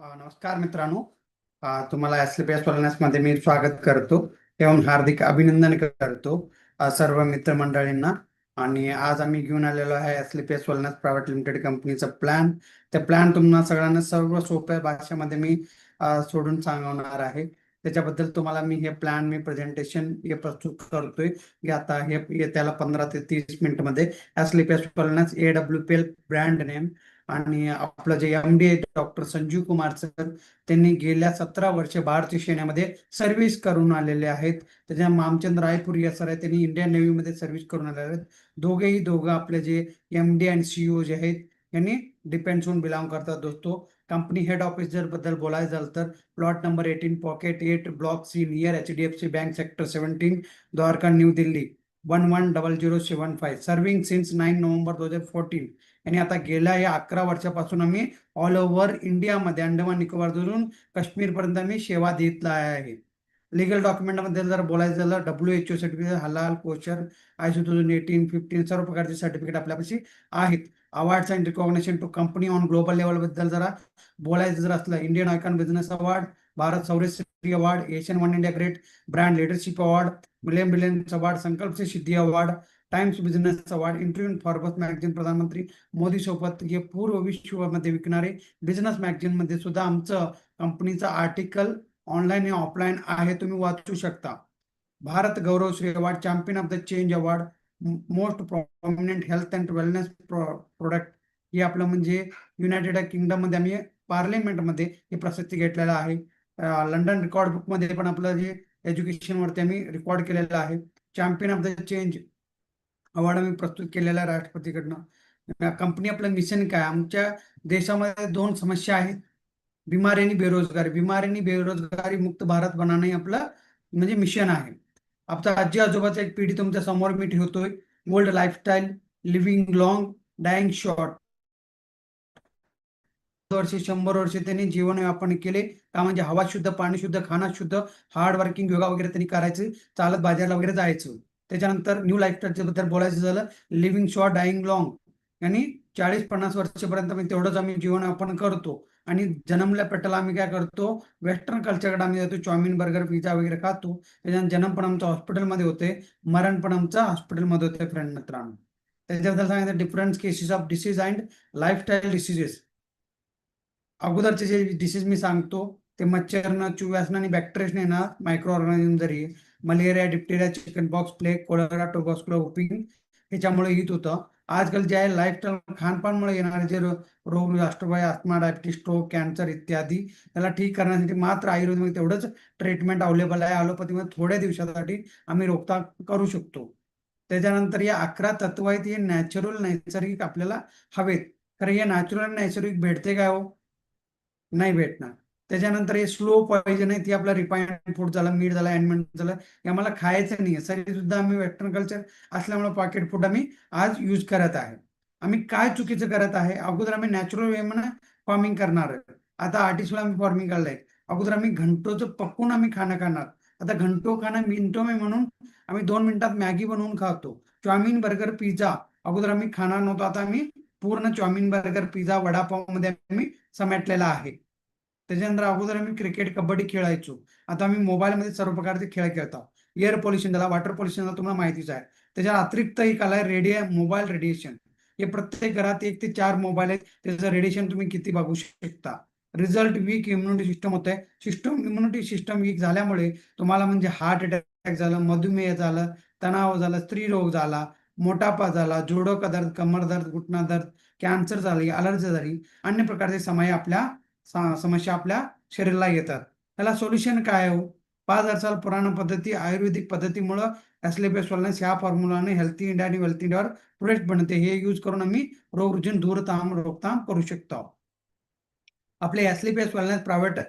नमस्कार मित्रांनो. तुम्हाला एस पी मध्ये मी स्वागत करतो. एवं हार्दिक अभिनंदन करतो सर्व मित्रमंडळींना. आणि आज आम्ही घेऊन आलेलो आहे S P wellness private limited कंपनीचा प्लॅन ते प्लॅन तुम्हाला सगळ्यांना सर्व सोप्या भाषेमध्ये मी सोडून सांगवणार आहे. त्याच्याबद्दल तुम्हाला मी हे प्लॅन मी प्रेझेंटेशन हे प्रस्तुत करतोय. की आता हे त्याला पंधरा ते तीस मिनिटमध्ये S P wellness A W P L brand name आणि आपलं जे M D doctor Sanjeev Kumar sir त्यांनी गेल्या सतरा वर्ष भारतीय सेनेमध्ये सर्व्हिस करून आलेले आहेत. त्याच्या मामचंद रायपूर या सर आहेत त्यांनी इंडियन नेव्हीमध्ये सर्व्हिस करून आलेले आहेत. दोघेही दोघं आपले जे M D and CEO J आहेत यांनी डिपेंड्स होऊन बिलॉंग करतात दोस्तो. कंपनी हेड ऑफिस जर बद्दल बोलायचं झालं तर plot number eighteen pocket eight block C near H D F C bank sector seventeen Dwarka new Delhi one one double zero seven five serving since nine November दोन हजार fourteen आणि आता गेल्या या अकरा वर्षापासून आम्ही ऑल ओव्हर इंडियामध्ये अंडमान निकोबारवरून काश्मीरपर्यंत आम्ही सेवा देतला आहे. लिगल डॉक्युमेंटमध्ये जर बोलायचं झालं डब्ल्यू एच ओ सर्टिफिकेट हलाल kosher I C two thousand eighteen fifteen सर्व प्रकारचे सर्टिफिकेट आपल्यापाशी आहेत. Awards and recognition to company on global लेवलबद्दल जरा बोलायचं जर असलं Indian icon business award Bharat सौरश्री award Asian one India great brand leadership award million billions award Sankalp से Siddhi award Times business award interview Forbes magazine प्रधानमंत्री मोदी सोबत हे पूर्व विश्वमध्ये विकणारे business मॅगझिनमध्ये सुद्धा आमचं कंपनीचं आर्टिकल ऑनलाईन आणि ऑफलाईन आहे तुम्ही वाचू शकता. Bharat Gaurav Shri award champion of the change award most prominent health and wellness product हे आपलं म्हणजे युनायटेड किंगडममध्ये आम्ही पार्लिमेंटमध्ये हे प्रसिद्धी घेतलेलं आहे. लंडन रेकॉर्ड बुकमध्ये पण आपलं जे एज्युकेशनवरती आम्ही रेकॉर्ड केलेलं आहे. Champion of the change award आम्ही प्रस्तुत केलेला राष्ट्रपतीकडनं. कंपनी आपलं मिशन काय? आमच्या देशामध्ये दोन समस्या आहेत. बिमारी आणि बेरोजगारी. बिमारी आणि बेरोजगारी मुक्त भारत बनवणे आपलं म्हणजे मिशन आहे. आपला आजी आजोबाचा एक पिढी तुमच्यासमोर मी ठेवतोय. Gold lifestyle living long dying short वर्षे शंभर वर्षे त्यांनी जीवन यापन केले. का म्हणजे हवा शुद्ध पाणी शुद्ध खाणं शुद्ध हार्ड वर्किंग योगा वगैरे त्यांनी करायचं. चालत बाजारला वगैरे जायचं. त्याच्यानंतर न्यू लाईफस्टाईलच्या बद्दल बोलायचं झालं. लिव्हिंग शॉर्ट डाईंग लॉंग आणि चाळीस पन्नास वर्षापर्यंत आम्ही तेवढंच आम्ही जीवन यापन करतो. आणि जन्मल्या पेटाला आम्ही काय करतो? वेस्टर्न कल्चरकडे आम्ही जातो. चॉमिन बर्गर पिझ्झा वगैरे खातो. त्याच्यानंतर जन्म पण आमचं हॉस्पिटलमध्ये होते. मरण पण आमचं हॉस्पिटलमध्ये होते फ्रेंड मित्रांनो. त्याच्याबद्दल सांगायचं different cases of disease and lifestyle diseases अगोदरचे जे डिसीज मी सांगतो ते मच्छरनं चुव्यासनं आणि बॅक्टेरियाने ना मायक्रो ऑर्गॅनिझम जरी malaria diphtheria chicken pox plague cholera tuberculosis whooping ह्याच्यामुळे हित होतं. आजकाल जे आहे लाईफस्टाईल खानपानमुळे येणारे जे रोग राष्ट्रवाय आत्मा डायबिटीस स्ट्रोक कॅन्सर इत्यादी त्याला ठीक करण्यासाठी मात्र आयुर्वेदमध्ये तेवढंच ट्रीटमेंट अवेलेबल आहे. ॲलोपॅथीमध्ये थोड्या दिवसासाठी आम्ही रोखता करू शकतो. त्याच्यानंतर या अकरा तत्व आहेत हे नॅचरल नैसर्गिक आपल्याला हवेत. कारण हे नॅचरल नैसर्गिक भेटते काय हो? नाही भेटणार. त्याच्यानंतर हे स्लो पॉइजन आहे ती आपला रिफाईंड फूड झालं मीठ झालं अँडमेंट झालं हे आम्हाला खायचं नाही सरी सुद्धा आम्ही वेस्टर्न कल्चर असल्यामुळे पॉकेट फूड आम्ही आज यूज करत आहे. आम्ही काय चुकीचं करत आहे? अगोदर आम्ही नॅचरल वे म्हणा फार्मिंग करणार आता आर्टिस्टला आम्ही फार्मिंग काढलंय अगोदर आम्ही घंटोचं पकवून आम्ही खाणं खाणार. आता घंटो खाणं मिनिटो मे म्हणून आम्ही दोन मिनिटात मॅगी बनवून खातो. चाऊमिन बर्गर पिझ्झा अगोदर आम्ही खाणार नव्हतो. आता आम्ही पूर्ण चाऊमिन बर्गर पिझ्झा वडापावमध्ये आम्ही समेटलेला आहे. त्याच्यानंतर अगोदर आम्ही क्रिकेट कबड्डी खेळायचो. आता आम्ही मोबाईलमध्ये सर्व प्रकारचे खेळ खेळतो. एअर पोल्युशन झाला वॉटर पोल्युशन झाला तुम्हाला माहितीच आहे. त्याच्या अतिरिक्त एक आलाय रेडिया मोबाईल रेडिएशन. हे प्रत्येक घरात एक ते चार मोबाईल आहेत. त्याचं रेडिएशन तुम्ही किती बघू शकता. रिझल्ट वीक इम्युनिटी सिस्टम होत आहे सिस्टम इम्युनिटी सिस्टम वीक झाल्यामुळे तुम्हाला म्हणजे हार्ट अटॅक झालं मधुमेह झालं तणाव झालं स्त्री रोग झाला मोटापा झाला जोडोका दर्द कमर दर्द घुटना दर्द कॅन्सर झाली अलर्जी झाली अन्य प्रकारचे समय आपल्या समस्या आपल्या शरीराला येतात. त्याला सोल्युशन काय हो? पाच हजार पुराण पद्धती आयुर्वेदिक पद्धतीमुळं ॲस्लेपेस वॉलनेस ह्या फॉर्म्युलाने हेल्थी इंडिया आणि वेल्थ इंडियावर प्रोडक्ट बनते. हे यूज करून आम्ही रोगरुजून दूरताम रोकताम करू शकतो. आपले ॲस्लिपेस वॉलनेस प्रायव्हेट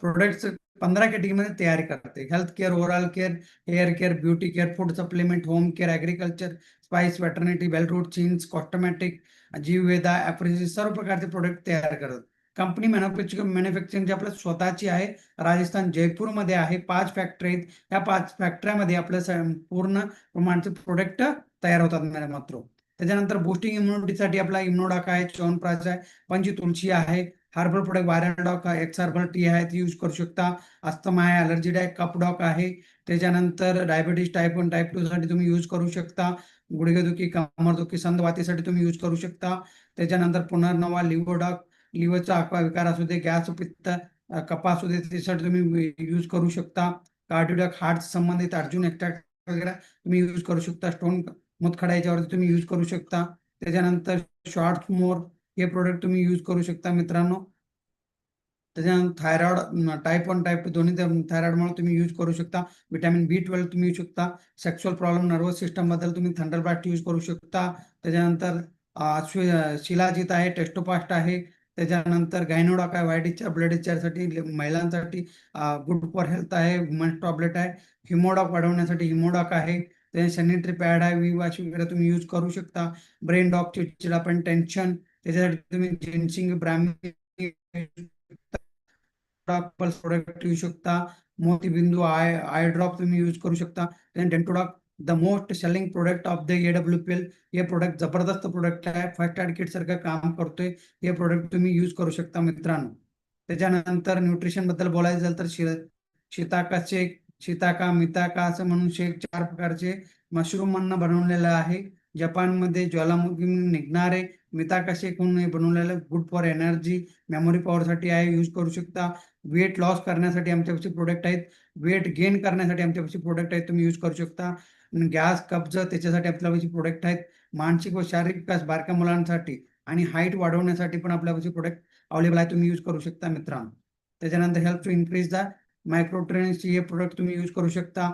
प्रोडक्ट्स पंधरा कॅटेगरीमध्ये तयार करते. Health care overall care hair care beauty care food supplement home care agriculture spice veterinary वेलरूट चीन्स कॉस्टमॅटिक जीववेदा ॲप्रिसिस सर्व प्रकारचे प्रोडक्ट तयार करतात कंपनी मॅन्युफॅक्चरिंग मॅन्युफॅक्चरिंग आपल्या स्वतःची आहे राजस्थान जयपूरमध्ये आहे पाच फॅक्टरी आहेत. या पाच फॅक्टऱ्यामध्ये आपल्या पूर्ण प्रमाणचे प्रोडक्ट तयार होतात मात्र. त्याच्यानंतर बुस्टिंग इम्युनिटीसाठी आपला इम्युनोडाका आहे च्यवनप्राश आहे पंची तुळशी आहे हर्बल प्रोडक्ट वायरॉक एक्स हर्बल टी आहे ती यूज करू शकता. अस्थमा आहे अलर्जी आहे कपडॉक आहे. त्याच्यानंतर diabetes type one type two साठी तुम्ही यूज करू शकता. गुडघेदुखी कमरदुखी संधवातीसाठी तुम्ही यूज करू शकता. त्याच्यानंतर पुनर्नवा लिव्होडॉक लिव्हरचा अक्वाविकार असू दे गॅस पित्त कपा असू दे त्यासाठी तुम्ही यूज करू शकता. कार्डिओडॅक हार्ट संबंधित अर्जुन एक्स्ट्रॅक्ट वगैरे तुम्ही यूज करू शकता. स्टोन मुतखडा याच्यावरती तुम्ही यूज करू शकता. त्याच्यानंतर शॉर्ट मोर हे प्रोडक्ट तुम्ही यूज करू शकता मित्रांनो. त्याच्यानंतर थायरॉइड टाईप वन टाईप दोन्ही दोन्ही थायरॉइडमुळे तुम्ही यूज करू शकता. विटॅमिन बी ट्वेल्व तुम्ही यूज शकता. सेक्शुअल प्रॉब्लेम नर्वस सिस्टमबद्दल तुम्ही थंडरबास्ट यूज करू शकता. त्याच्यानंतर शिलाजित शिलाजीत आहे टेस्टोपास्ट आहे. त्याच्यानंतर गायनोडॉक आहे व्हाईट डिस्चार्ज ब्लड डिस्चार्जसाठी महिलांसाठी गुड फॉर हेल्थ आहे वुमन्स टॉबलेट आहे हिमोडॉक वाढवण्यासाठी हिमोडॉक आहे त्याच्या सॅनिटरी पॅड आहे वी वॉश वगैरे तुम्ही यूज करू शकता ब्रेन डॉक चिडचिडापण टेन्शन त्याच्यासाठी तुम्ही जेन्सिंग ब्राह्मी प्रोडक्ट येऊ शकता मोतीबिंदू आय आय ड्रॉप तुम्ही यूज करू शकता Dentodoc the most selling product of the A W P L हे प्रोडक्ट जबरदस्त प्रोडक्ट आहे. फर्स्ट एड किट सारखं काम करतोय. हे प्रोडक्ट तुम्ही यूज करू शकता मित्रांनो. त्याच्यानंतर न्यूट्रिशनबद्दल बोलायचं झालं तर शि शीताका शेक शिताका मिताका असं म्हणून शेक चार प्रकारचे मशरूम बनवलेलं आहे. जपानमध्ये ज्वालामुखी निघणारे मिताका शेक म्हणून हे बनवलेलं गुड फॉर एनर्जी मेमोरी पॉवरसाठी आहे. यूज करू शकता. वेट लॉस करण्यासाठी आमच्यापाशी प्रोडक्ट आहेत. वेट गेन करण्यासाठी आमच्यापाशी प्रोडक्ट आहेत. तुम्ही यूज करू शकता. गॅस कब्ज त्याच्यासाठी आपल्यापाशी प्रोडक्ट आहेत. मानसिक व शारीरिक विकास बारक्या मुलांसाठी आणि हाईट वाढवण्यासाठी पण आपल्यापाशी प्रोडक्ट अवेलेबल आहे तुम्ही यूज करू शकता मित्रांनो. त्याच्यानंतर हेल्प टू इन्क्रीज द मायक्रोट्रेन्सची हे प्रोडक्ट तुम्ही यूज करू शकता.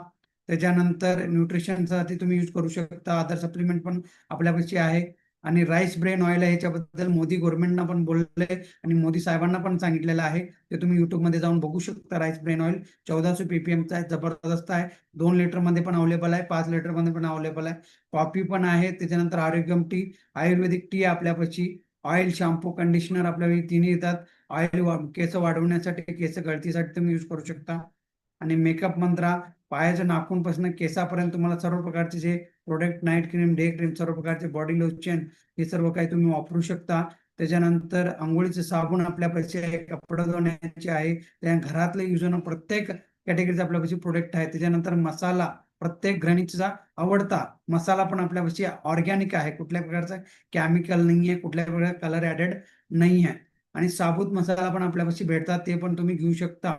त्याच्यानंतर न्यूट्रिशनसाठी तुम्ही यूज करू शकता. अदर सप्लिमेंट पण आपल्यापाशी आहे. आणि राईस ब्रेन ऑइल आहे याच्याबद्दल मोदी गव्हर्नमेंटना पण बोलले आणि मोदी साहेबांना पण सांगितलेलं आहे. ते तुम्ही युट्यूबमध्ये जाऊन बघू शकता राईस ब्रेन ऑइल. चौदाशे पीपीएमचा आहे जबरदस्त आहे. दोन लिटरमध्ये पण अवेलेबल आहे पाच लिटरमध्ये पण अवेलेबल आहे. कॉफी पण आहे त्याच्यानंतर आरोग्यम टी आयुर्वेदिक टी आपल्यापाशी. ऑइल शॅम्पू कंडिशनर आपल्या तिन्ही येतात. ऑइल केस वाढवण्यासाठी केस गळतीसाठी तुम्ही यूज करू शकता. आणि मेकअप मंत्रा पायाच्या नाखूनपासून केसापर्यंत तुम्हाला सर्व प्रकारचे जे product night cream day cream सर्व प्रकारचे बॉडी लोशन हे सर्व काही तुम्ही वापरू शकता. त्याच्यानंतर आंघोळीचे साबण आपल्यापाशी आहे कपडे धुण्याचे आहे. त्या घरातले यूज होणं प्रत्येक कॅटेगरीचा आपल्यापाशी प्रोडक्ट आहे. त्याच्यानंतर मसाला प्रत्येक गृहिणीचा आवडता मसाला पण आपल्यापाशी ऑर्गॅनिक आहे. कुठल्या प्रकारचा केमिकल नाही आहे कुठल्या प्रकारचा कलर ऍडेड नाही आहे आणि साबूत मसाला पण आपल्यापाशी भेटतात ते पण तुम्ही घेऊ शकता.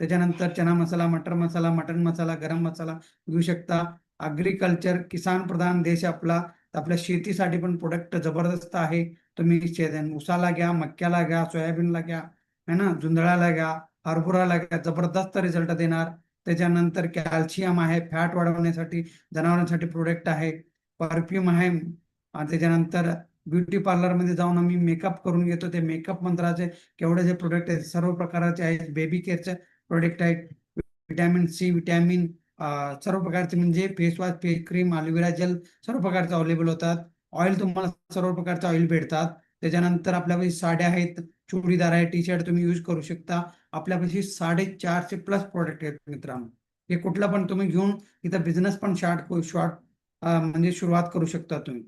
त्याच्यानंतर चना मसाला मटर मसाला मटन मसाला गरम मसाला घेऊ शकता. अग्रिकल्चर किसान प्रधान देश आपला. आपल्या शेतीसाठी पण प्रोडक्ट जबरदस्त आहे. तुम्ही उसाला घ्या मक्याला घ्या सोयाबीनला घ्या है ना? जुंधळाला घ्या हरभराला घ्या जबरदस्त रिझल्ट देणार. त्याच्यानंतर कॅल्शियम आहे फॅट वाढवण्यासाठी जनावरांसाठी प्रोडक्ट आहे. परफ्यूम आहे. आणि त्याच्यानंतर ब्युटी पार्लरमध्ये जाऊन आम्ही मेकअप करून घेतो. ते मेकअप मंत्राचे केवढे जे प्रोडक्ट आहेत सर्व प्रकारचे आहेत. बेबी केअरचे प्रोडक्ट आहेत विटॅमिन सी विटॅमिन सर्व प्रकारचे म्हणजे face wash face cream aloe vera gel सर्व प्रकारचे अवेलेबल होतात. ऑइल तुम्हाला सर्व प्रकारचे ऑइल भेटतात. त्याच्यानंतर आपल्यापाशी साड्या आहेत चुडीदार आहे टी शर्ट तुम्ही यूज करू शकता. आपल्यापाशी साडेचारशे प्लस प्रोडक्ट आहेत मित्रांनो. हे कुठलं पण तुम्ही घेऊन इथं बिझनेस पण शॉर्ट शॉर्ट म्हणजे सुरुवात करू शकता तुम्ही.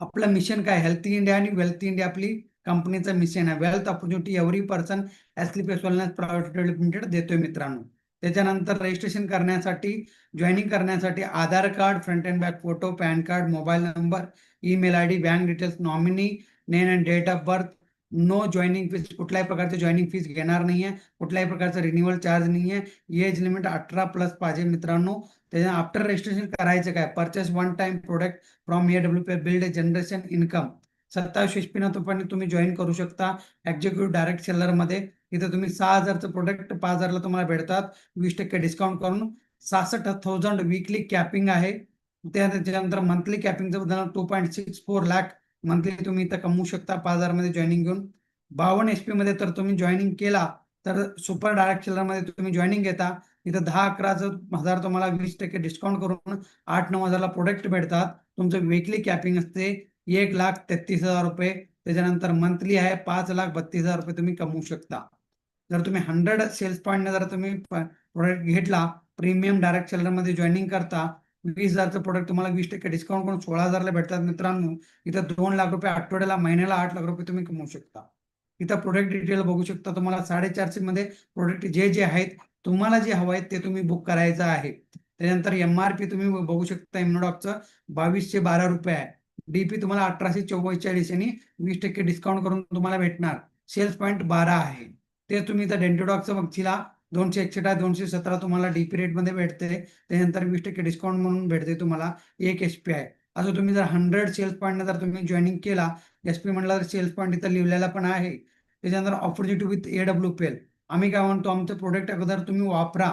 आपलं मिशन काय? हेल्थी इंडिया आणि वेल्थी इंडिया आपली कंपनीचं मिशन आहे. Wealth opportunity every person एसलीपीएस wellness private limited देतोय मित्रांनो. त्याच्यानंतर रजिस्ट्रेशन करण्यासाठी जॉईनिंग करण्यासाठी Aadhaar card front and back photo PAN card mobile number email I D bank details nominee name and date of birth no joining fees कुठल्याही प्रकारचे joining fees घेणार नाही आहे कुठल्याही प्रकारचं रिन्युअल चार्ज नाही आहे एज लिमिट अठरा प्लस पाहिजे मित्रांनो. त्याच्या आफ्टर रजिस्ट्रेशन करायचं काय? Purchase one time product from A W P build generation income सत्तावीस एसपी तुम्ही जॉईन करू शकता. एक्झिक्युटिव्ह डायरेक्ट सेलरमध्ये इथे तुम्ही सहा हजारचं प्रोडक्ट पाच हजारला तुम्हाला भेटतात. वीस टक्के डिस्काउंट करून. सहासष्ट थाउजंड विकली कॅपिंग आहे. त्या त्याच्यानंतर मंथली कॅपिंगचं बद्दल two point six four lakh monthly तुम्ही इथं कमवू शकता पाच हजारमध्ये जॉईनिंग घेऊन. बावन्न एच पी मध्ये तर तुम्ही जॉईनिंग केला तर सुपर डायरेक्ट सेलरमध्ये तुम्ही जॉईनिंग घेता. इथं दहा अकराचं हजार तुम्हाला वीस टक्के डिस्काउंट करून आठ नऊ हजारला प्रोडक्ट भेटतात. तुमचं वीकली कॅपिंग असते. एक लाख तेहतीस हजार रुपये. त्याच्यानंतर मंथली आहे पाच लाख बत्तीस हजार रुपये तुम्ही कमवू शकता. जर तुम्ही हंड्रेड सेल्स पॉईंट जर तुम्ही प्रोडक्ट घेतला प्रीमियम डायरेक्ट सेलरमध्ये जॉईनिंग करता वीस हजारचं प्रोडक्ट तुम्हाला वीस टक्के डिस्काउंट करून सोळा हजारला भेटतात मित्रांनो. इथं दोन लाख रुपये आठवड्याला महिन्याला आठ लाख रुपये तुम्ही कमवू शकता. इथं प्रोडक्ट डिटेल बघू शकता. तुम्हाला साडेचारशे मध्ये प्रोडक्ट जे जे आहेत तुम्हाला जे हवं आहे ते तुम्ही बुक करायचं आहे. त्याच्यानंतर एम आर पी तुम्ही बघू शकता. इम्नोडॉकचं बावीसशे बारा रुपये आहे. डीपी तुम्हाला अठराशे चव्वेचाळीस आणि वीस टक्के डिस्काउंट करून तुम्हाला भेटणार. सेल्स पॉईंट बारा आहे. ते तुम्ही इथं डेंटोडॉकचं बघशीला दोनशे एकसष्ट दोनशे सतरा तुम्हाला डीपी रेटमध्ये भेटते. त्यानंतर वीस टक्के डिस्काउंट म्हणून भेटते तुम्हाला एक एच पी आय असं तुम्ही जर हंड्रेड सेल्स पॉईंटने जर तुम्ही जॉईनिंग केला एस पी म्हटलं तर सेल्स पॉईंट इथं लिहिलेला पण आहे. त्याच्यानंतर opportunity with A W P L आम्ही काय म्हणतो आमचं प्रोडक्ट अगोदर तुम्ही वापरा.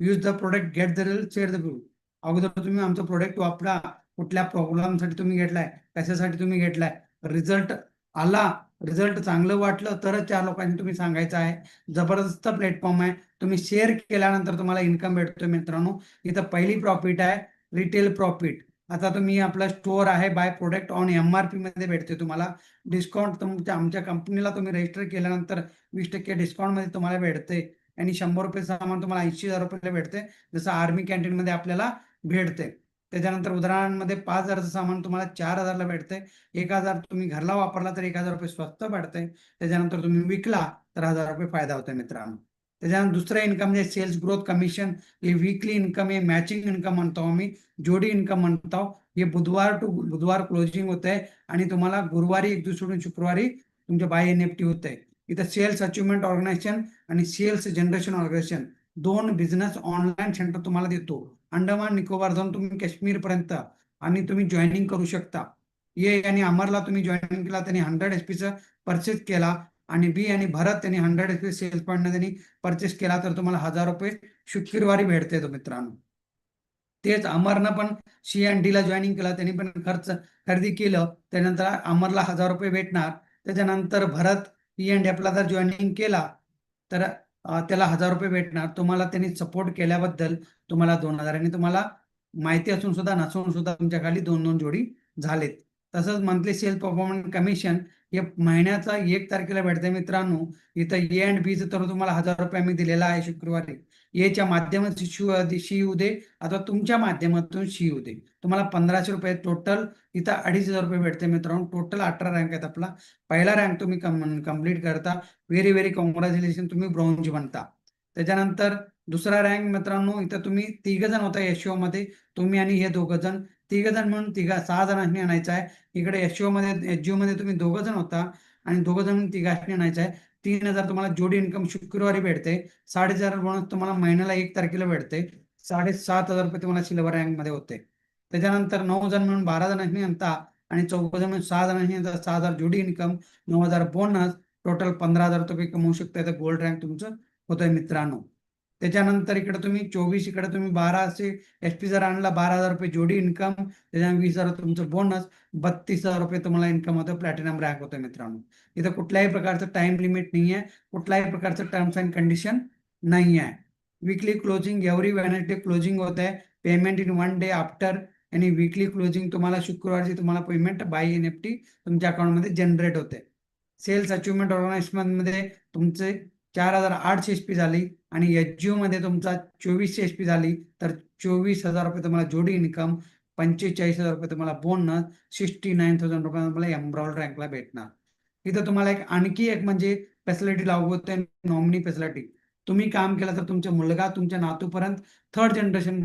Use the product get the real share the group अगोदर तुम्ही आमचं प्रोडक्ट वापरा. कुठल्या प्रॉब्लेमसाठी तुम्ही घेतलाय कशासाठी तुम्ही घेतलाय रिझल्ट आला रिझल्ट चांगलं वाटलं तरच चार लोकांनी तुम्ही सांगायचं आहे. जबरदस्त प्लॅटफॉर्म आहे. तुम्ही शेअर केल्यानंतर तुम्हाला इन्कम भेटतो मित्रांनो. इथं पहिली प्रॉफिट आहे रिटेल प्रॉफिट आता तुम्ही आपला स्टोअर आहे buy product on M R P मध्ये भेटते तुम्हाला. डिस्काउंट तुमच्या आमच्या कंपनीला तुम्ही रजिस्टर केल्यानंतर वीस टक्के डिस्काउंटमध्ये तुम्हाला भेटते आणि शंभर रुपये सामान तुम्हाला ऐंशी हजार रुपयाला भेटते जसं आर्मी कॅन्टीनमध्ये आपल्याला भेटते त्याच्यानंतर उदाहरणांमध्ये पाच हजारचं सामान तुम्हाला चार हजारला भेटते एक हजार तुम्ही घरला वापरला तर एक हजार रुपये स्वस्त पडते त्याच्यानंतर तुम्ही विकला तर हजार रुपये फायदा होतोय मित्रांनो. त्याच्यानंतर दुसरं इन्कम म्हणजे सेल्स ग्रोथ कमिशन हे विकली इन्कम हे मॅचिंग इन्कम म्हणतो आम्ही. जोडी इन्कम म्हणतो हे बुधवार टू बुधवार क्लोजिंग होत आहे आणि तुम्हाला गुरुवारी एक दुसरून शुक्रवारी तुमच्या बाय एन एफ टी होत आहे इथं सेल्स अचिव्हमेंट ऑर्गनायझेशन आणि सेल्स जनरेशन ऑर्गनायझेशन दोन बिझनेस ऑनलाईन सेंटर तुम्हाला देतो. अंडमान निकोबार जाऊन तुम्ही काश्मीर पर्यंत आणि तुम्ही जॉईनिंग करू शकता. ए आणि अमरला तुम्ही जॉईनिंग केला त्यांनी हंड्रेड एच पीचं परचेस केला आणि बी आणि भरत त्यांनी hundred H P sales point त्यांनी परचेस केला तर तुम्हाला हजार रुपये शुक्रवारी भेटते तो मित्रांनो. तेच अमरनं पण सी अँड डीला जॉईनिंग केला त्यांनी पण खर्च खरेदी केलं त्यानंतर अमरला हजार रुपये भेटणार. त्याच्यानंतर भरत ई अँड एफला जर जॉईनिंग केला तर त्याला हजार रुपये भेटणार. तुम्हाला त्यांनी सपोर्ट केल्याबद्दल तुम्हाला दोन हजार. आणि तुम्हाला माहिती असून सुद्धा नसून सुद्धा तुमच्या खाली दोन दोन जोडी झालेत. तसंच मंथली सेल परफॉर्मन्स कमिशन हे महिन्याचा एक तारखेला भेटते मित्रांनो. इथं ए अँड बीचं तर तुम्हाला हजार रुपये आम्ही दिलेला आहे शुक्रवारी. एच्या माध्यमातून शिव शी येऊ दे अथवा तुमच्या माध्यमातून शी येऊ दे. तुम्हाला पंधराशे रुपये टोटल इथं अडीच हजार रुपये भेटते मित्रांनो. टोटल अठरा रँक आहेत आपला. पहिला रँक तुम्ही कंप्लीट करता. व्हेरी व्हेरी कॉंग्रॅच्युलेशन तुम्ही ब्रॉन्झ बनता. त्याच्यानंतर दुसरा रँक मित्रांनो इथं तुम्ही तिघ जण होता एसओ मध्ये. तुम्ही आणि हे दोघं जण. तिघ जण म्हणून तिघा सहा जणांनी आणायचं आहे. इकडे एसओ मध्ये एच मध्ये तुम्ही दोघं जण होता आणि दोघं जण तिघांनी आणायचं आहे. तीन हजार तुम्हाला जोडी इन्कम शुक्रवारी भेटते. साडेचार बोनस तुम्हाला महिन्याला एक तारखेला भेटते. साडेसात हजार रुपये तुम्हाला सिल्वर रँकमध्ये होते. त्याच्यानंतर नऊ जण म्हणून बारा जणांनी आणता आणि चौघ जण म्हणून सहा जणांनी आणता सहा हजार जोडी इन्कम नऊ हजार बोनस टोटल पंधरा हजार रुपये कमवू शकता तर गोल्ड रँक तुमचं होतंय मित्रांनो. त्याच्यानंतर इकडे तुम्ही चोवीस इकडे तुम्ही बारा असे एस पी जर आणला बारा हजार रुपये जोडी इन्कम त्याच्या वीस हजार तुमचं बोनस बत्तीस हजार रुपये तुम्हाला इन्कम होतं प्लॅटिनम रँक होतं मित्रांनो. इथं कुठल्याही प्रकारचं टाइम लिमिट नाही आहे कुठल्याही प्रकारचं टर्म्स अँड कंडिशन नाही आहे weekly closing every Wednesday closing होत आहे payment in one day after आणि वीकली क्लोजिंग तुम्हाला शुक्रवारची तुम्हाला payment by N F T तुमच्या अकाउंटमध्ये जनरेट होते. सेल्स अचिव्हमेंटमध्ये तुमचे चार हजार आठशे एच पी झाली आणि एच मध्ये तुमचा चोवीसशे एच पी झाली. तर चोवीस हजार रुपये तुम्हाला जोडी इन्कम पंचेचाळीस हजार रुपये तुम्हाला बोनस सिक्स्टी नाईन थाउजंड रुपये तुम्हाला एम्ब्रॉल रँकला भेटणार. इथं तुम्हाला एक आणखी एक म्हणजे फॅसिलिटी लागू होते नॉमिनी फॅसिलिटी तुम्ही काम केलं तर तुमचा मुलगा तुमच्या नातूपर्यंत थर्ड जनरेशन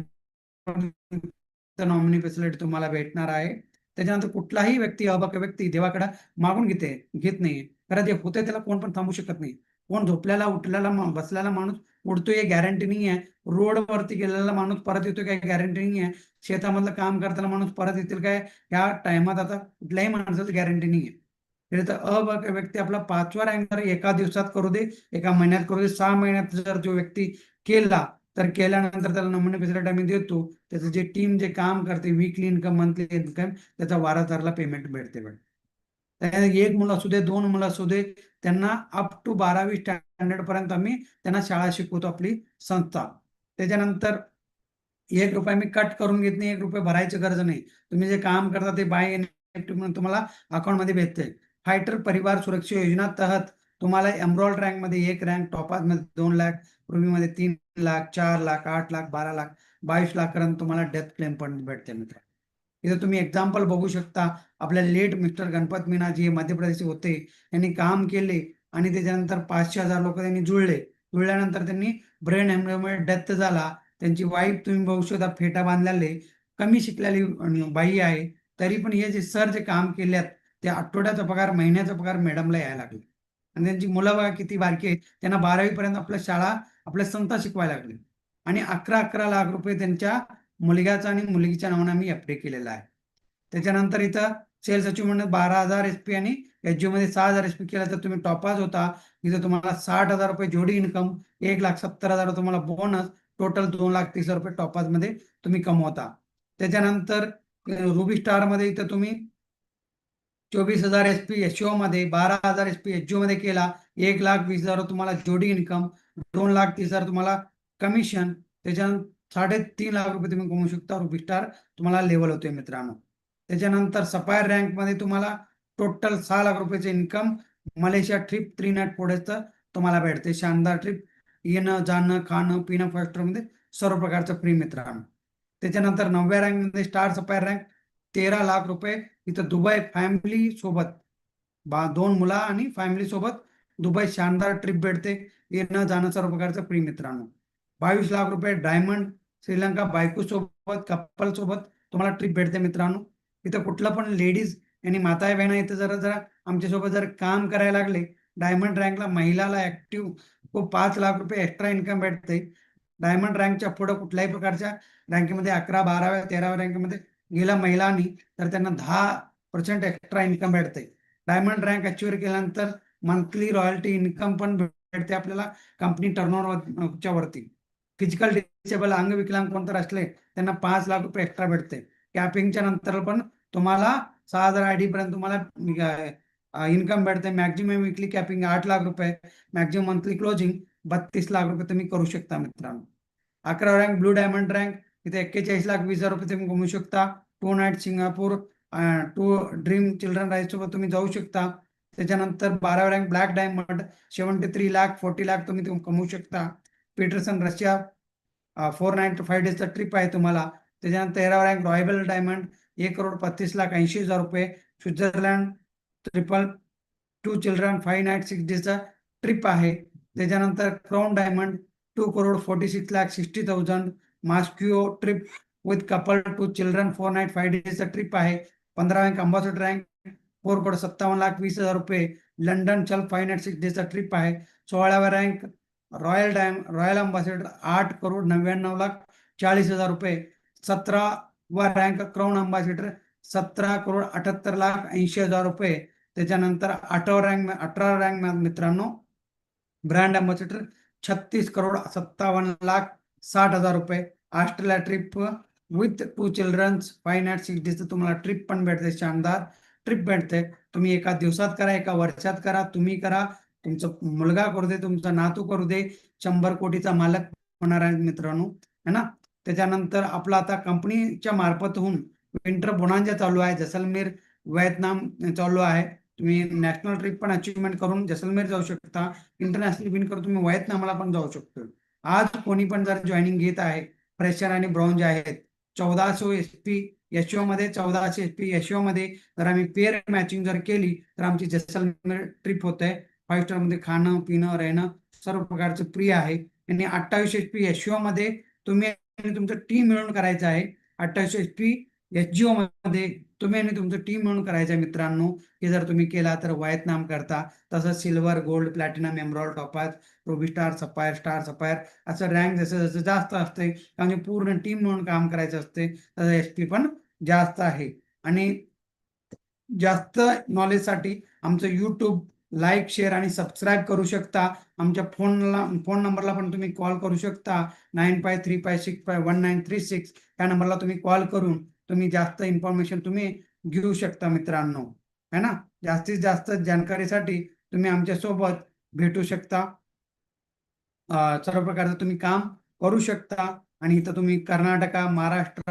नॉमिनी फॅसिलिटी तुम्हाला भेटणार आहे. त्याच्यानंतर कुठलाही व्यक्ती अबक व्यक्ती देवाकडे मागून घेते घेत नाही कारण जे होते त्याला कोण पण थांबू शकत नाही. कोण झोपल्याला उठल्याला बसलेला माणूस उडतोय गॅरंटी नाही आहे रोडवरती गेलेला माणूस परत येतोय काय गॅरंटी नाही आहे शेतामधलं काम करताना माणूस परत येतील काय? या टायमात आता कुठल्याही माणसाचं गॅरंटी नाही आहे अ व्यक्ती आपला पाचवा रँक जर एका दिवसात करू दे एका महिन्यात करू दे सहा महिन्यात जर जो व्यक्ती केला तर केल्यानंतर त्याला नमुने फॅसिलिटी देतो. त्याचं जे टीम जे काम करते विकली इन्कम मंथली इन्कम त्याचा वारसदारला पेमेंट भेटते एक मुलं असू दे दोन मुलं असू दे त्यांना अप टू बारावी स्टँडर्ड पर्यंत आम्ही त्यांना शाळा शिकवतो आपली संस्था. त्याच्यानंतर एक रुपये मी कट करून घेत नाही एक रुपये भरायची गरज नाही. तुम्ही जे काम करता ते बाय म्हणून तुम्हाला अकाउंटमध्ये भेटते फायटर परिवार सुरक्षा योजना तहत तुम्हाला एम्ब्रॉइड रँकमध्ये एक रँक टॉपात मध्ये दोन लाखमध्ये तीन लाख चार लाख आठ लाख बारा लाख बावीस लाख पर्यंत तुम्हाला डेथ क्लेम पण भेटते मित्र. इथे तुम्ही एक्झाम्पल बघू शकता. आपल्या लेट मिस्टर गणपत मीना जे मध्य प्रदेशचे होते. यांनी काम केले आणि त्याच्यानंतर पाचशे हजार लोक त्यांनी जुळले. जुळल्यानंतर त्यांनी ब्रेन हॅमरेमुळे डेथ झाला. त्यांची वाईफ तुम्ही बघू शकता फेटा बांधलेले. कमी शिकलेली बाई आहे. तरी पण हे जे सर जे काम केल्यात ते आठवड्याचा पगार महिन्याचा पगार मॅडमला यायला लागले. आणि त्यांची मुलं बघा किती बारकी आहेत त्यांना बारावी पर्यंत आपल्या शाळा आपल्या संता शिकवायला लागली. आणि अकरा अकरा लाख रुपये त्यांच्या मुलग्याचा आणि मुलगीच्या नावाने आम्ही एफ केलेला आहे. त्याच्यानंतर इथं सेल्स अचिव्हमेंट बारा हजार एस पी आणि एच मध्ये सहा हजार एस पी केला तर तुम्ही टॉपाज होता. इथं तुम्हाला साठ हजार रुपये जोडी इन्कम एक लाख सत्तर हजार तुम्हाला बोनस टोटल दोन लाख तीस हजार रुपये टॉपाजमध्ये तुम्ही कमवता. त्याच्यानंतर रुबी स्टारमध्ये इथं तुम्ही चोवीस हजार एस पी एच मध्ये बारा हजार एस पी एच मध्ये केला. एक लाख वीस हजार तुम्हाला जोडी इन्कम दोन लाख तीस हजार तुम्हाला कमिशन त्याच्यानंतर साडेतीन लाख रुपये तुम्ही कमवू शकता रुपी स्टार तुम्हाला लेवल होते मित्रांनो. त्याच्यानंतर सफायर रँकमध्ये तुम्हाला टोटल सहा लाख रुपयाचे income Malaysia trip three night फोडेचं तुम्हाला भेटते शानदार ट्रिप येणं जाणं खाणं पिणं फर्स्टमध्ये सर्व प्रकारचं फ्री मित्रांनो. त्याच्यानंतर नवव्या रँकमध्ये स्टार सफायर रँक तेरा लाख रुपये इथं दुबई फॅमिली सोबत बा दोन मुला आणि फॅमिली सोबत दुबई शानदार ट्रिप भेटते. येणं जाणं सर्व प्रकारचं फ्री मित्रांनो. बावीस लाख रुपये डायमंड श्रीलंका बायको सोबत कपल सोबत तुम्हाला ट्रिप भेटते मित्रांनो. इथं कुठलं पण लेडीज आणि माता बहिणा इथं जरा जरा आमच्यासोबत जर काम करायला लागले डायमंड रँकला महिलाला ऍक्टिव्ह खूप पाच लाख रुपये एक्स्ट्रा इन्कम भेटते डायमंड रँकच्या पुढे कुठल्याही प्रकारच्या रँकेमध्ये अकरा बाराव्या तेराव्या रँकेमध्ये गेल्या महिलांनी तर त्यांना दहा पर्सेंट एक्स्ट्रा इन्कम भेटते डायमंड रँक अचिव्ह केल्यानंतर मंथली रॉयल्टी इन्कम पण भेटते आपल्याला कंपनी टर्नओव्हरच्या वरती. फिजिकल डिसेबल कोण कोणतर असले त्यांना पाच लाख रुपये एक्स्ट्रा भेटते कॅपिंगच्या नंतर पण तुम्हाला सहा हजार आय डी पर्यंत तुम्हाला इन्कम भेटते मॅक्झिमम विकली कॅपिंग आठ लाख रुपये मॅक्झिमम मंथली क्लोजिंग बत्तीस लाख रुपये तुम्ही करू शकता मित्रांनो. अकरा रँक ब्लू डायमंड रँक इथे एक्केचाळीस लाख वीस हजार रुपये तुम्ही कमवू शकता. Two night Singapore two dream children rice सोबत तुम्ही जाऊ शकता. त्याच्यानंतर बारावा rank black diamond seventy three lakh forty lakh तुम्ही तुम्ही कमवू शकता. Peterson Russia four ninety five डेजचा trip आहे तुम्हाला. त्याच्यानंतर तेरावा रँक रॉयबल डायमंड एक करोड पस्तीस लाख ऐंशी हजार रुपये. Switzerland triple two children five night six डेजचा trip आहे. त्याच्यानंतर crown diamond two crore forty six lakh sixty thousand. मास्क्युओ trip with couple two children four night five डेजचा trip आहे. पंधरा rank ambassador rank four crore सत्तावन्न लाख वीस हजार रुपये. London चल five night six डेजचा ट्रिप आहे. सोळाव्या rank royal dam royal ambassador आठ करोड नव्याण्णव लाख चाळीस हजार रुपये. सतरावा रँक क्राऊन अंबासिडर सतरा करोड अठ्याहत्तर लाख ऐंशी हजार रुपये. त्याच्यानंतर अठरा रँक अठरा रँक मित्रांनो ब्रँड अंबासिडर छत्तीस करोड सत्तावन्न लाख साठ हजार रुपये. Australia trip with two childrens five night six डेजचं तुम्हाला ट्रिप पण भेटते शानदार. ट्रिप भेटते. तुम्ही एका दिवसात करा एका वर्षात करा तुम्ही करा. तुमचा मुलगा करू दे तुमचा नातू करू दे. शंभर कोटीचा मालक होणार आहे मित्रांनो है ना? त्याच्यानंतर आपला आता कंपनीच्या मार्फत होऊन विंटर बोनांजा चालू आहे. जैसलमेर व्हिएतनाम चालू आहे. तुम्ही नॅशनल ट्रिप पण अचिव्हमेंट करून जैसलमेर जाऊ शकता. इंटरनॅशनल विन करून तुम्ही व्हिएतनामला पण जाऊ शकतो. आज कोणी पण जर जॉईनिंग घेत आहे फ्रेशर आणि ब्रॉन्ज आहेत चौदाशे एस पी एसओ मध्ये चौदाशे एच पी एसओ मध्ये जर आम्ही पेअर मॅचिंग जर केली तर आमची जैसलमेर ट्रिप होते. फाईव्ह स्टारमध्ये खाणं पिणं राहणं सर्व प्रकारचं प्रिय आहे. आणि अठ्ठावीस एच पी एसओ मध्ये तुम्ही तुमचं टीम मिळून करायचं आहे. अठ्ठावीस एच पी एच मध्ये तुम्ही आणि तुमचं टीम म्हणून करायचं मित्रांनो हे जर तुम्ही केला तर व्हिएतनाम करता तसंच silver gold platinum emerald topaz ruby star sapphire star sapphire असं रँक जसं जसं जास्त असते म्हणजे पूर्ण टीम म्हणून काम करायचं असते तसं एच पी पण जास्त आहे. आणि जास्त नॉलेजसाठी आमचं युट्यूब लाईक शेअर आणि सबस्क्राईब करू शकता. आमच्या फोनला फोन नंबरला पण तुम्ही कॉल करू शकता. Nine five three five six five one nine three six या नंबरला तुम्ही कॉल करून तुम्ही जास्त इन्फॉर्मेशन तुम्ही घेऊ शकता मित्रांनो. है ना? जास्तीत जास्त जानकारीसाठी तुम्ही आमच्यासोबत भेटू शकता. सर्व प्रकारचं तुम्ही काम करू शकता. आणि इथं तुम्ही कर्नाटका महाराष्ट्र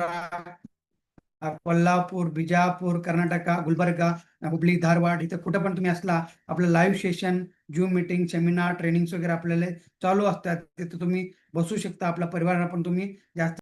कोल्हापूर बिजापूर कर्नाटका गुलबर्गा हुबली धारवाड इथं कुठं पण तुम्ही असला आपलं live session zoom meeting seminar trainings वगैरे आपल्याला चालू असतात. तिथं तुम्ही बसू शकता. आपल्या परिवाराला पण तुम्ही जास्त